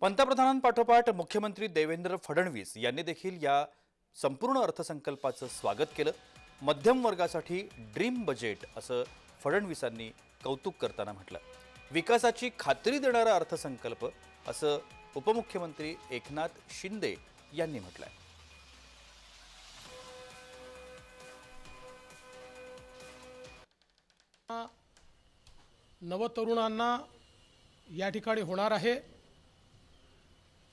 पंतप्रधानांपाठोपाठ मुख्यमंत्री देवेंद्र फडणवीस यांनी देखील या संपूर्ण अर्थसंकल्पाचं स्वागत केलं. मध्यम वर्गासाठी ड्रीम बजेट असं फडणवीसांनी कौतुक करताना म्हटलं. विकासाची खात्री देणारा अर्थसंकल्प असं उपमुख्यमंत्री एकनाथ शिंदे यांनी म्हटलंय. नवतरुणांना या ठिकाणी होणार आहे.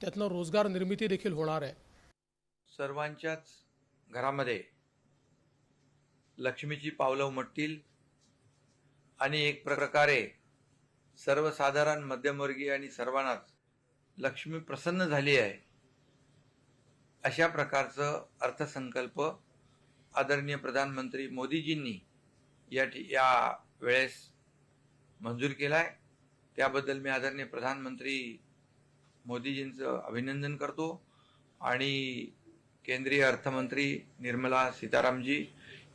त्यातनं रोजगार निर्मिती देखील होणार आहे. सर्वांच्याच घरामध्ये लक्ष्मीची पावलं उमटतील आणि एक प्रकारे सर्वसाधारण मध्यमवर्गीय आणि सर्वांनाच लक्ष्मी प्रसन्न झाली आहे अशा प्रकारचं अर्थसंकल्प आदरणीय प्रधानमंत्री मोदीजींनी या ठि या वेळेस मंजूर केला आहे त्याबद्दल मी आदरणीय प्रधानमंत्री मोदीजींचं अभिनंदन करतो. आणि केंद्रीय अर्थमंत्री निर्मला सीतारामजी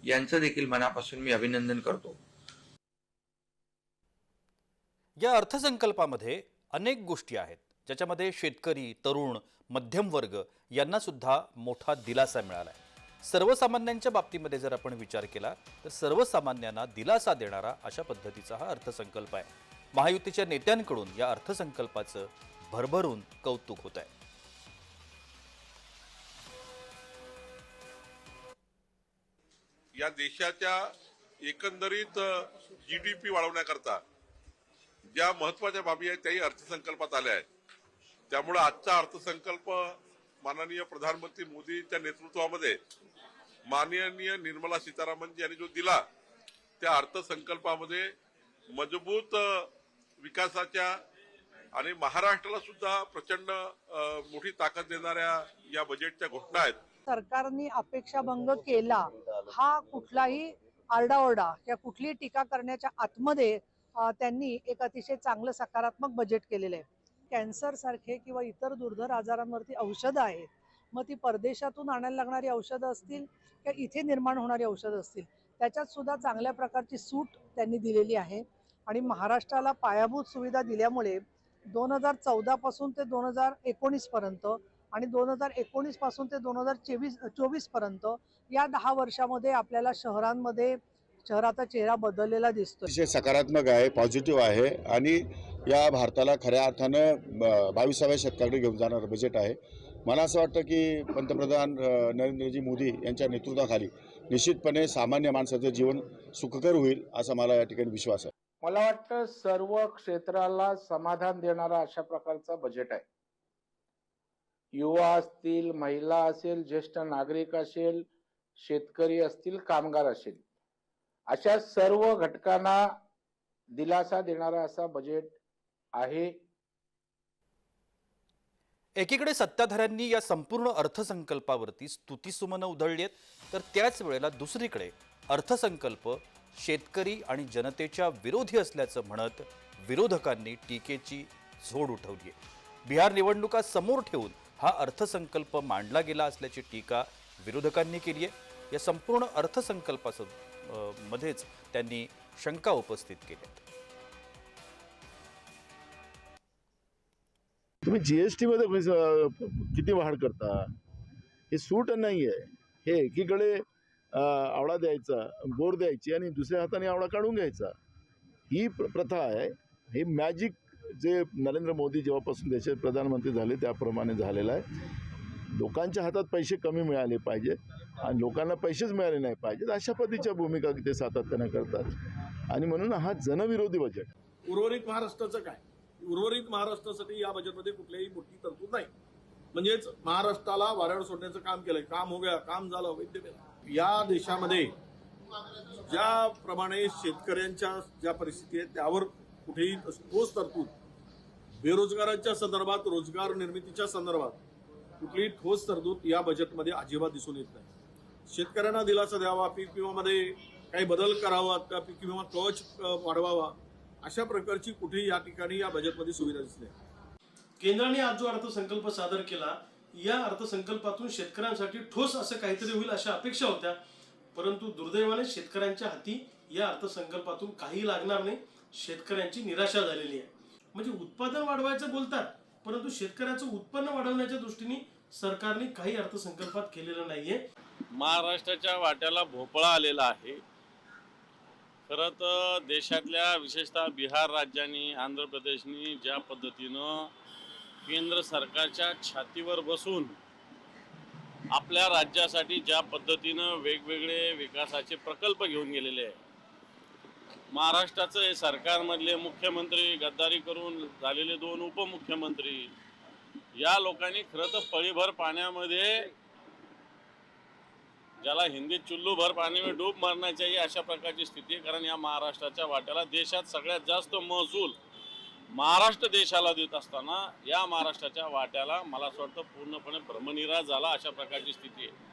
यांचं देखील मनापासून मी अभिनंदन करतो. या अर्थसंकल्पामध्ये अनेक गोष्टी आहेत. ज्याच्यामध्ये शेतकरी तरुण मध्यम वर्ग यांना सुद्धा मोठा दिलासा मिळाला आहे सर्वसामान्यांच्या बाबतीमध्ये जर आपण विचार केला तर सर्वसामान्यांना दिलासा देणारा अशा पद्धतीचा हा अर्थसंकल्प आहे. महायुतीच्या नेत्यांकडून या अर्थसंकल्पाचं भरभरून कौतुक होत आहे. या देशाच्या एकंदरीत जी डी पी वाढवण्याकरता ज्या महत्त्वाच्या बाबी आहेत त्याही अर्थसंकल्पात आल्या आहेत. त्यामुळे आजचा अर्थसंकल्प माननीय प्रधानमंत्री मोदींच्या नेतृत्वामध्ये माननीय निर्मला सीतारामन यांनी जो दिला त्या अर्थसंकल्पामध्ये मजबूत विकासाच्या आणि महाराष्ट्राला सुद्धा प्रचंड मोठी ताकद देणाऱ्या या बजेटच्या घोषणा आहेत. सरकारने अपेक्षाभंग केला हा कुठलाही आरडाओरडा किंवा कुठलीही टीका करण्याच्या आतमध्ये त्यांनी एक अतिशय चांगलं सकारात्मक बजेट केलेलं आहे. कॅन्सर सारखे किंवा इतर दुर्धर आजारांवरती औषधं आहेत मग ती परदेशातून आणायला लागणारी औषधं असतील किंवा इथे निर्माण होणारी औषधं असतील त्याच्यात सुद्धा चांगल्या प्रकारची सूट त्यांनी दिलेली आहे. आणि महाराष्ट्राला पायाभूत सुविधा दिल्यामुळे दोन हजार चौदापासून ते दोन हजार एकोणीसपर्यंत आणि दोन हजार एकोणीसपासून ते दोन हजार चोवीस चोवीसपर्यंत या दहा वर्षामध्ये आपल्याला शहरांमध्ये शहराचा चेहरा बदललेला दिसतो विषय सकारात्मक आहे पॉझिटिव्ह आहे आणि या भारताला खऱ्या अर्थानं ब- बावीसाव्या शतकाकडे घेऊन जाणारं बजेट आहे. मला असं वाटतं की पंतप्रधान नरेंद्रजी मोदी यांच्या नेतृत्वाखाली निश्चितपणे सामान्य माणसाचं जीवन सुखकर होईल असा मला या ठिकाणी विश्वास आहे. मला वाटतं सर्व क्षेत्राला समाधान देणारा अशा प्रकारचा बजेट आहे. युवा असतील महिला असेल ज्येष्ठ नागरिक असेल शेतकरी असतील कामगार असेल अशा सर्व घटकांना दिलासा देणारा असा बजेट आहे. एकीकडे सत्ताधाऱ्यांनी या संपूर्ण अर्थसंकल्पावरती स्तुतीसुमनं उधळली आहेत तर त्याच वेळेला दुसरीकडे अर्थसंकल्प शेतकरी आणि जनतेच्या विरोधी असल्याचं म्हणत विरोधकांनी टीकेची झोड उठवली आहे. बिहार निवडणुका समोर ठेवून हा अर्थसंकल्प मांडला गेला असल्याची टीका विरोधकांनी केली आहे. या संपूर्ण अर्थसंकल्पास मध्येच त्यांनी शंका उपस्थित केल्या तुम्ही जीएसटी मध्ये किती वाढ करता? हे सूट नाही आहे हे एकीकडे आवळा द्यायचा बोर द्यायची आणि दुसऱ्या हाताने आवळा काढून घ्यायचा. ही प्र- प्रथा आहे. हे मॅजिक जे नरेंद्र मोदी जेव्हापासून देशाचे प्रधानमंत्री झाले त्याप्रमाणे झालेलं आहे. लोकांच्या हातात पैसे कमी मिळाले पाहिजेत आणि लोकांना पैसेच मिळाले नाही पाहिजेत अशा पद्धतीच्या भूमिका ते सातत्यानं करतात. आणि म्हणून हा जनविरोधी बजेट उर्वरित महाराष्ट्राचं काय? उर्वरित महाराष्ट्रासाठी या बजेटमध्ये कुठल्याही मोठी तरतूद नाही. म्हणजेच महाराष्ट्राला वाऱ्यावर सोडण्याचं काम केलंय. काम हो गया काम झालं वैद्य या देशामध्ये ज्याप्रमाणे शेतकऱ्यांच्या ज्या परिस्थिती आहेत त्यावर कुठेही ठोस तरतूद बेरोजगारांच्या संदर्भात रोजगार निर्मितीच्या संदर्भात कुठलीही ठोस तरतूद या बजेटमध्ये अजिबात दिसून येत नाही. शेतकऱ्यांना दिलासा द्यावा पीक विमामध्ये काही बदल करावा का पीक विमा कवच वाढवावा अशा प्रकारची कुठेही या ठिकाणी या बजेटमध्ये सुविधा दिसली आहे केंद्राने आज जो अर्थसंकल्प सादर केला या अर्थसंकल्पातून शेतकऱ्यांसाठी ठोस असं काहीतरी होईल अशा अपेक्षा होत्या. परंतु दुर्दैवाने शेतकऱ्यांच्या हाती या अर्थसंकल्पातून काही लागणार नाही. शेतकऱ्यांची निराशा झालेली आहे. म्हणजे उत्पादन वाढवायचं बोलतात परंतु शेतकऱ्याचं उत्पन्न वाढवण्याच्या दृष्टीने सरकारने काही अर्थसंकल्पात केलेलं नाहीये. महाराष्ट्राच्या वाट्याला भोपळा आलेला आहे. खरं तर देशातल्या विशेषतः बिहार राज्यानी आंध्र प्रदेशनी ज्या पद्धतीनं केंद्र सरकारच्या छातीवर बसून आपल्या राज्यासाठी ज्या पद्धतीनं वेगवेगळे विकासाचे प्रकल्प घेऊन गेलेले आहे महाराष्ट्राचं हे सरकारमधले मुख्यमंत्री गद्दारी करून झालेले दोन उपमुख्यमंत्री या लोकांनी खरं तर पळीभर पाण्यामध्ये ज्याला हिंदीत चुल्लू भर पाणी डूब मारण्याची अशा प्रकारची स्थिती कारण या महाराष्ट्राच्या वाट्याला देशात सगळ्यात जास्त महसूल महाराष्ट्र देशाला देत असताना या महाराष्ट्राच्या वाट्याला मला असं वाटतं पूर्णपणे भ्रमनिराश झाला अशा प्रकारची स्थिती आहे.